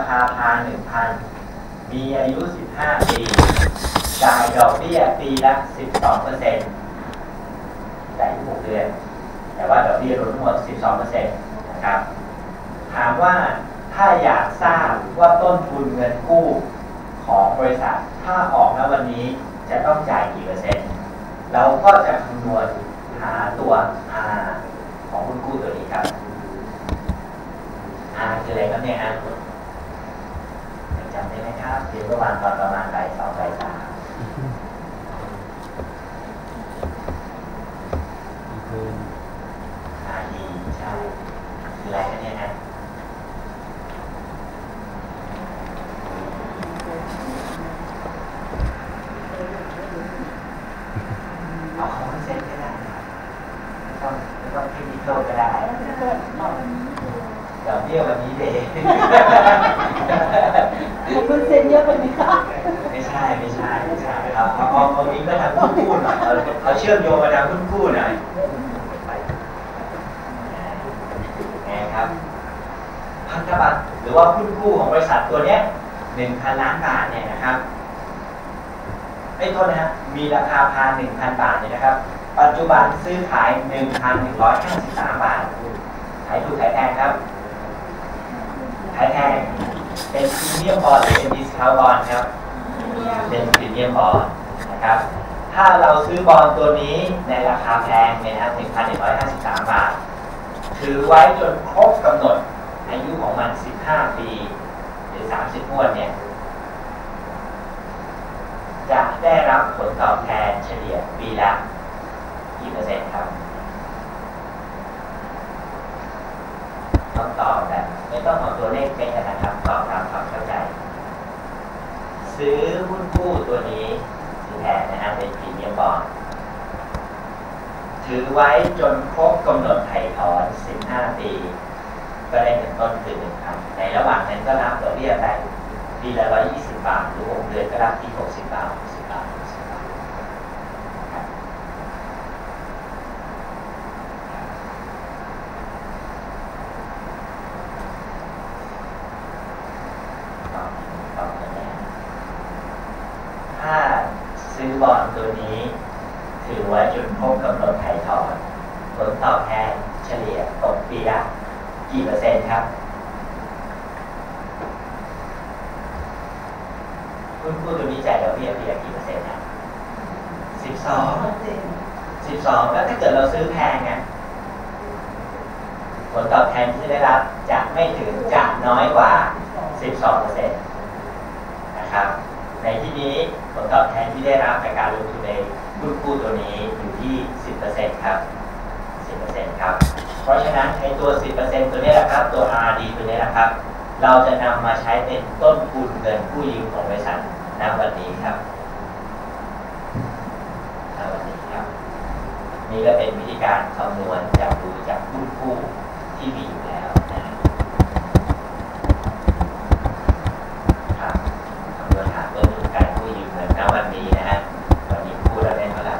ราคาพาหนึ่งพัน มีอายุ15ปีจ่ายดอกเบี้ยปีละ12เปอร์เซ็นต์จ่ายทุก6เดือน แต่ว่าดอกเบี้ยรวมทั้งหมด12เปอร์เซ็นต์นะครับ ถามว่าถ้าอยากทราบว่าต้นทุนเงินกู้ของบริษัท ถ้าออกณวันนี้จะต้องจ่ายกี่เปอร์เซ็นต์ เราก็จะคำนวณหาตัว R ของหุ้นกู้ตัวนี้ครับ R คืออะไรครับเนี่ย R ครับเรียนเมื่อวานตอนประมาณบ่ายสองบ่ายสามคืออาดีใช่คืออะไรกันเนี่ยฮะเอาคอมเซ็นก็ได้นะครับไม่ต้องไม่ต้องเทคนิคก็ได้ดอกเบี้ยวันนี้เดย์ คุณ เยอะกว่านี้ค่ะไม่ใช่ไม่ใช่ไม่ใช่ครับเอาเอาเอาลิงก์มาทางหุ้นกู้หน่อยเอาเอาเชื่อมโยงมาทางหุ้นกู้หน่อยไงครับพันธบัตรหรือว่าหุ้นกู้ของบริษัทตัวเนี้ยหนึ่งพันล้านบาทเนี่ยนะครับไม่โทษนะฮะมีราคาพาหนึ่งพันบาทเนี่ยนะครับ ปัจจุบันซื้อขายหนึ่งพันหนึ่งร้อยห้าสิบสามบาทขายถูกขายแพงครับขายแพง เป็นพรีเมียมบอลหรือเป็นดิสคาวบอลครับ เป็นพรีเมียมบอลนะครับ ถ้าเราซื้อบอลตัวนี้ในราคาแพงเนี่ยนะครับ1,153บาท ถือไว้จนครบกำหนดอายุของมัน15ปี หรือ30งวดเนี่ย จะได้รับผลตอบแทนเฉลี่ยปีละกี่เปอร์เซ็นต์ครับต้องตอบแบบ ไม่ต้องเอาตัวเลขเป็นนะครับตอบตามความเข้าใจ ซื้อหุ้นกู้ตัวนี้ซื้อแทนนะฮะเป็นพรีเมียมบอลถือไว้จนครบกำหนดไถ่ถอน 15 ปี ก็ได้เงินต้นคือ1,000ในระหว่างนั้นก็รับดอกเบี้ยไปปีละ120 บาทหรือ 6 เดือนก็รับที่ 60บาท60 บาท 60 บาทนะครับตอบตอบกันแน่ถ้าซื้อบอลตัวนี้ ถือไว้จนครบกำหนดไถ่ถอน ผลตอบแทนเฉลี่ยต กี่เปอร์เซ็นต์ครับคุณผู้ตัวนี้จ่ายดอกเบี้ยปีละกี่เปอร์เซ็นต์นะสิบสองสิบสองแล้วถ้าเกิดเราซื้อแพงอะผลตอบแทนที่ได้รับจะไม่ถึงจะน้อยกว่า 12เปอร์เซ็นต์นะครับ ในที่นี้ผลตอบแทนที่ได้รับจากการลงทุนในหุ้นกู้ตัวนี้อยู่ที่ 10%ครับ 10%ครับ เพราะฉะนั้นไอ้ตัว 10%ตัวนี้แหละครับ ตัว RD ตัวนี้แหละครับ เราจะนำมาใช้เป็นต้นทุนเงินผู้ยืมของบริษัทณวันนี้ครับณวันนี้ครับ นี่ก็เป็นวิธีการคำนวณจากดูจากหุ้นกู้ที่มีอยู่แล้วนะครับคำนวณหาต้นทุนการกู้ยืมเงินณวันนี้นะฮะวันนี้กู้เราได้เท่าไหร่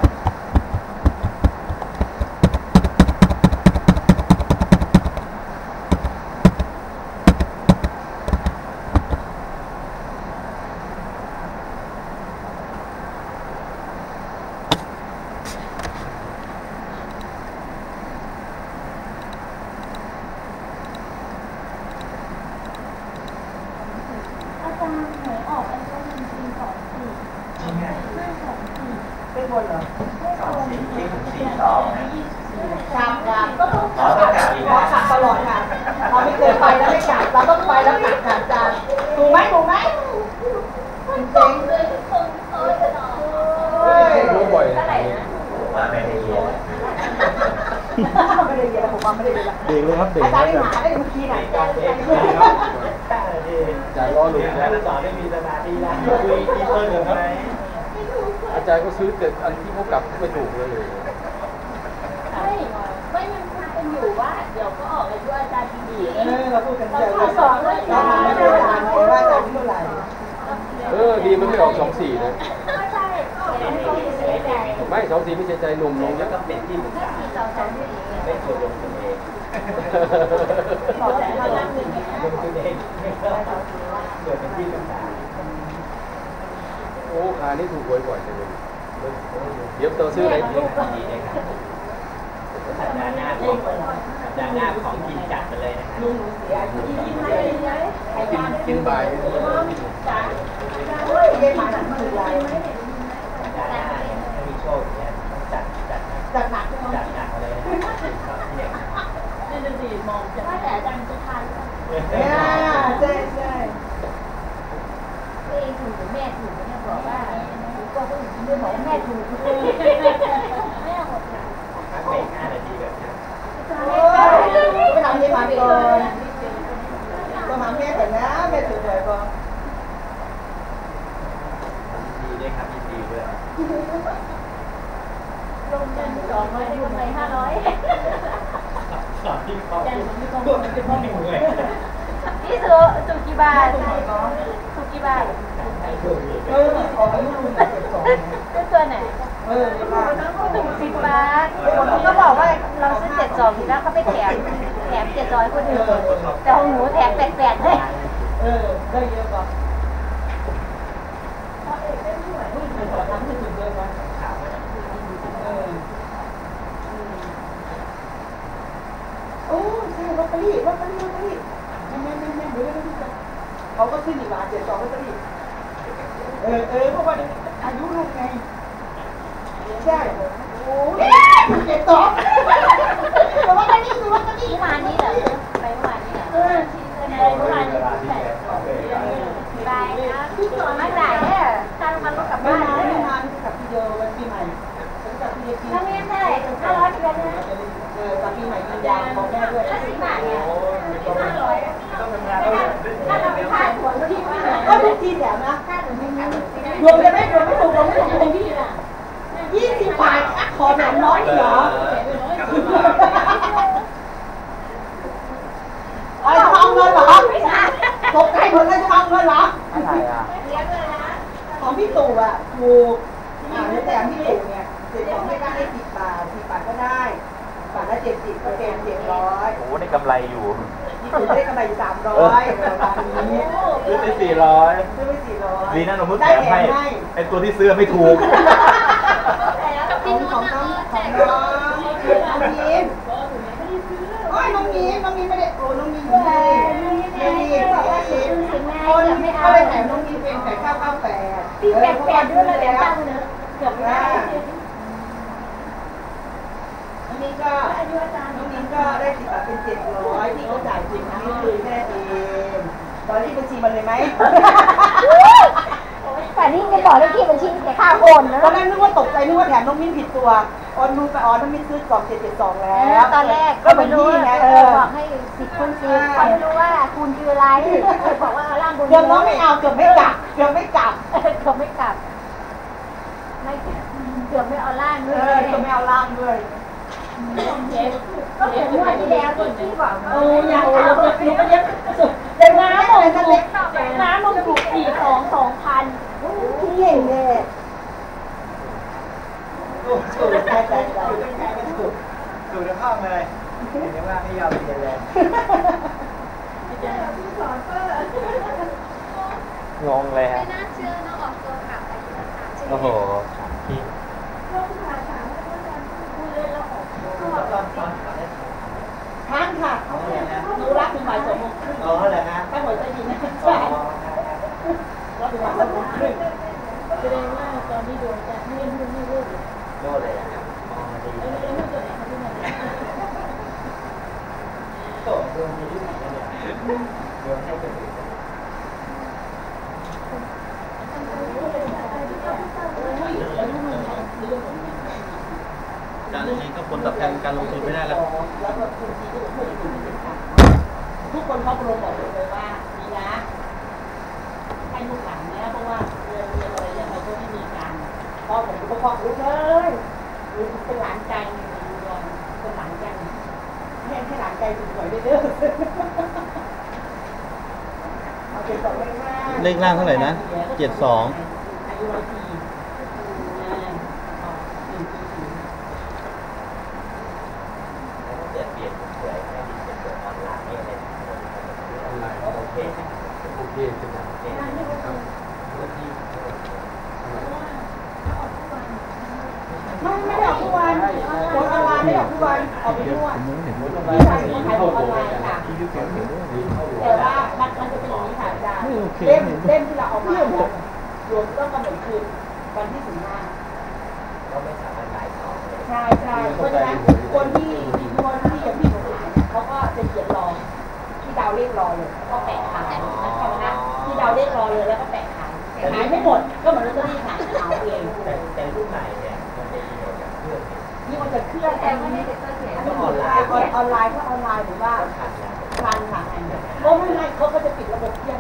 อาจารย์หวยออกอาจารย์หนึ่งสี่สองสี่ จริงไง ห้าสองสี่ เป็นเหรอสองสี่ที่ถึงสี่สองนะกลับกลับก็ต้องอ๋อต้องกลับอีกขยับตลอดค่ะเราไม่เคยไปแล้วไม่กลับเราต้องไปแล้วกลับค่ะอาจารย์ถูกไหมถูกไหมเจ๋งเลยทุกคนเอ้ยจะนอนเฮ้ยรู้บ่อยเท่าไรนะมาไม่ได้เรียนไม่ได้เรียนผมว่าไม่ได้เรียนเด็กเลยครับเด็กอาจารย์ได้หาได้เมื่อกี้ไหนการเรียนจ่ายรอหลุดแล้แล้ววสอนไม่มีสมาธิแล้วคุยที่เพิ่มกันไหม อาจารย์ก็ซื้อแต่อันที่เขากลับไม่ถูกเลยไม่ไม่มันคุยกันอยู่ว่า เดี๋ยวก็ออกอายุอาจารย์ดีเออเราพูดกันเราเยอะขอสอนเลยเรานะไม่ได้อาจารย์เลยว่าอาจารย์เท่าไหร่เออดีมันไม่ออกสองสี่นะไม่ใช่เดี๋ยวเขาเสียใจไม่สองสี่ไม่เสียใจหนุ่มลงเยแล้วอะก็เป็นที่ปรึกษาสี่สองสองสี่ไม่ควรลงทุนเองบอกแต่ถ้าเราหนึ่งลงทุนเองได้สองสี่ส่วนเป็นที่ปรึกษาโอ้ขานี่ถูกหวยบ่อยจังเลยเดี๋ยวตัวซื้ออะไรดีดีเลยครับสัปดาห์หน้าของสัปดาห์หน้าของกินจัดไปเลยนะครับลุงหนูเสียอายุยี่สิบเจ็ดใครกินบ้านกินบ่ายจ้าเฮ้ยเย็นมาจากมันใหญ่สัปดาห์หน้าเนี่ยถ้ามีโชคเนี่ยต้องจัดจัดจัดหนักใช่ไหมจัดหนักเลยนะครับเนี่ยนั่นน่ะสิมองจะว่าแต่อาจารย์จะทานหรือเปล่าเนี่ยใช่ใช่เองถูกหรือแม่ถูกเนี่ยบอกว่าถู กก็ต้อแม่ถูกแม่หมดค่ะพักเบรกห้านาทีแบบนี้โอ้ยไปทำที่มาก่อนก็มาแม่แต่นะแม่ถือหวยก่อนดีด้วยครับดีด้วยลงเงินสองร้อยได้กำไรห้าร้อยสอนที่เขาพูดมันจะไม่เหนื่อยพี่สุสุกี่บาทสุกี่บาท สิบบาทคนก็บอกว่าเราซื้อเจ็ดสองทีแล้วเขาไปแถมแถมเจ็ดร้อยคนอื่นแต่ของหนูแถมแปดแปดเลยเออได้เยอะกว่าอุ้ยขอทำให้ถึงเยอะเออโอ้ใช่ลอตเตอรี่ลอตเตอรี่ลอตเตอรี่แม่แม่แม่แม่เดี๋ยวเดี๋ยวเดี๋ยวเขาก็ขึ้นอีกบาทเจ็ดสองลอตเตอรี่เออเออเพราะว่าอายุลุงไง ใช่โอ้ยเจ็ดสองลอตเตอรี่คือลอตเตอรี่เมื่อวานนี้เหรอไปเมื่อวานนี้เหรอเออไปเมื่อวานนี้ใช่ไปนะพี่สอนมาหลายเนี่ยทามันก็กลับบ้านเลไม่นานกลับทีเดียววันปีใหม่ฉันกลับทีเดียวปีถ้าไม่เท่าไหร่ห้าร้อยเดือนนะเออกลับปีใหม่กินยาของแม่ด้วยแล้วสิบบาทเนี่ยห้าร้อยต้องทำงานถ้าเราไปค่าหัวแล้วที่ไม่ไหนก็ทุกทีแถมนะค่าหนูไม่ค่ารวมจะไม่รวมไม่ถูกรวมไม่ถูกของพี่น่ะ ยี่สิบบาทขอแถมน้อยเหรอไอ้จะเอาเงินเหรอตกใจหมดเลยจะเอาเงินเหรออะไรอะเลี้ยงเลยนะของพี่ตู่อะถูกอ่าในแต่พี่ตู่เนี่ยเจ็ดของไม่ได้ได้สิบบาทสิบบาทก็ได้บาทละเจ็ดสิบก็เป็นเจ็ดร้อยโอ้ได้กำไรอยู่พี่ตู่ได้กำไรอยู่สามร้อยประมาณนี้ซื้อไปสี่ร้อยซื้อไปสี่ร้อยดีนะหนูเพิ่งแถได้มแถให้มให้ไอตัวที่ซื้อไม่ถูก ของของน้องของน้องน้องยีนโอ้ยน้องยีนน้องยีนไม่ได้โอ้น้องยีนอยู่ที่น้องยีนบอกว่ายีนคน ก็เลยแถมน้องมีเป็นไก่ข้าวข้าวแปดพี่แปดแปดด้วยเลยตั้งเนอะเกือบไม่ได้น้องยีนก็น้องนี้ก็ได้สิบบาทเป็นเจ็ดร้อยที่เขาจ่ายจริงนี่คือแค่เองตอนนี้บัญชีมันเลยไหม ป่านนี้จะบอกเลขที่บัญชีแต่ค่าโอนนะตอนแรกนึกว่าตกใจนึกว่าแถมน้องมิ้นผิดตัวออนดูไปออนน้องมิ้นซื้อกล่องเจ็ดเจ็ดสองแล้วตอนแรกก็ก็เหมืไม่อนรู้พี่ไงเอเอออบอกให้สิบคนสิบเขาไม่รู้ว่าคุณคืออะไรบอกว่าเอาล่างบนเกือบน้องไม่เอาเกือบไม่กลับเกือบไม่กลับเกือบไม่กลับไม่เกือบไม่เอาล่างเอด้วยอเกือบไม่เอาล่างด้วยก็เหมือนงวดที่แล้วที่พี่บอกโอ้ยอยากเอาหนูก็เย็บสุดแต่น้ำมงถูกน้ำมงถูกสี่สองสองพัน ที่เก่งเลยถูกใช่ใช่ใช่ถูกถูกในห้องเลยเห็นว่าไม่ยอมเรียนเลยงงเลยฮะไม่น่าเชื่อน้องออกตัวกลับไปที่สถานใช่ไหมโอ้โหพี่ตอนตอนตอนแรกค้างค่ะหนูรับถึงบ่ายสองโมงครึ่งอ๋อเหรอฮะถ้าหัวใจยินนะอ๋อใช่รับถึงบ่ายสองโมงครึ่ง แสดงว่าตอนนี้โดนจะไม่เล่นหุ้นไม่เลิกโน่เลยนะครับมองมาดีเล่นหุ้นตัวไหนคะที่ไหนโตดวงมีที่ไหนกันเนี่ยดวงให้คนอื่นการเองก็ผลตอบแทนการลงทุนไม่ได้แล้ว แล้วทุกคนเขาโปรโมทเลยว่านี่นะ ให้ลูกหลานเนี่ยเพราะว่าเรียนเรียนอะไรเนี่ยเราก็ไม่มีการ พ่อผมก็พ่อรู้เลยเป็นหลานใจเป็นหลานใจแค่ให้หลานใจสวยได้เด้อเอาเจ็ดสองเลขล่างเท่าไหร่นะเจ็ดสองอายุร้อยปีอ่าอ๋อหนึ่งปีสี่ แล้วก็เกิดเปลี่ยนสวยให้ดีเป็นตัวออนไลน์อะไรโอเค โอเคเจ เป็นอย่าง เป็น งานที่เขาเจอ ไม่ไม่ได้ออกทุกวันโพสต์ออน ไม่ออกทุกวันออกไปทั่วมันทำพี่ลายชายสีคนขายข้าออนไลน์ค่ะแต่ว่ามันมันจะเป็นอย่างนี้ค่ะอาจารย์เล่มเล่มที่เราเอามาเนี่ยรวมต้องกำหนดคืนวันที่สิบห้าก็ไม่สามารถขายขอใช่ใช่เพราะฉะนั้นคนที่คนที่อย่างพี่ผมขายเนี่ยเขาก็จะเขียนรอที่ดาวเลขรอเลยก็แปะขายนะคะที่ดาวเลขรอเลยแล้วก็แปะขายขายไม่หมดก็เหมือนลอตเตอรี่ขาย มันจะเคลื่อนแต่แต่ว่าไม่ไม่ได้ได้เจอเสียอันนี้ออนไลน์ออนไลน์ถ้าออนไลน์หรือว่าทันนะทันค่ะโอ้ไม่ไม่เขาก็จะปิดระบบเที่ยง